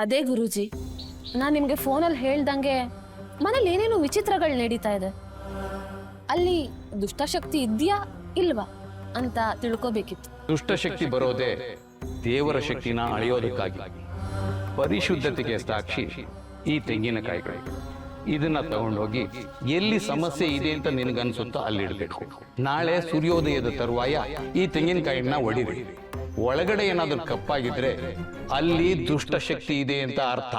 ಅದೇ ಗುರುಜಿ, ನಾನು ನಿಮಗೆ ಫೋನಲ್ಲಿ ಹೇಳ್ದಂಗೆ ಮನೇಲಿ ಏನೇನೋ ವಿಚಿತ್ರಗಳು ನಡೀತಾ ಇದೆ. ಅಲ್ಲಿ ದುಷ್ಟಶಕ್ತಿ ಇದೆಯಾ ಇಲ್ವಾ ಅಂತ ತಿಳ್ಕೋಬೇಕಿತ್ತು. ದುಷ್ಟಶಕ್ತಿ ಬರೋದೇ ದೇವರ ಶಕ್ತಿನ ಅಳೆಯೋದಕ್ಕಾಗಿ. ಪರಿಶುದ್ಧತೆಗೆ ಸಾಕ್ಷಿ ಈ ತೆಂಗಿನಕಾಯಿಗಳು ಇದನ್ನ ತಗೊಂಡೋಗಿ ಎಲ್ಲಿ ಸಮಸ್ಯೆ ಇದೆ ಅಂತ ನಿನಗನ್ಸುತ್ತೋ ಅಲ್ಲಿ ಇಡಬೇಕು ನಾಳೆ ಸೂರ್ಯೋದಯದ ತರುವಾಯ ಈ ತೆಂಗಿನಕಾಯಿನ ಒಡಿರಿ. ಒಳಗಡೆ ಏನಾದರೂ ಕಪ್ಪಾಗಿದ್ರೆ ಅಲ್ಲಿ ದುಷ್ಟಶಕ್ತಿ ಇದೆ ಅಂತ ಅರ್ಥ.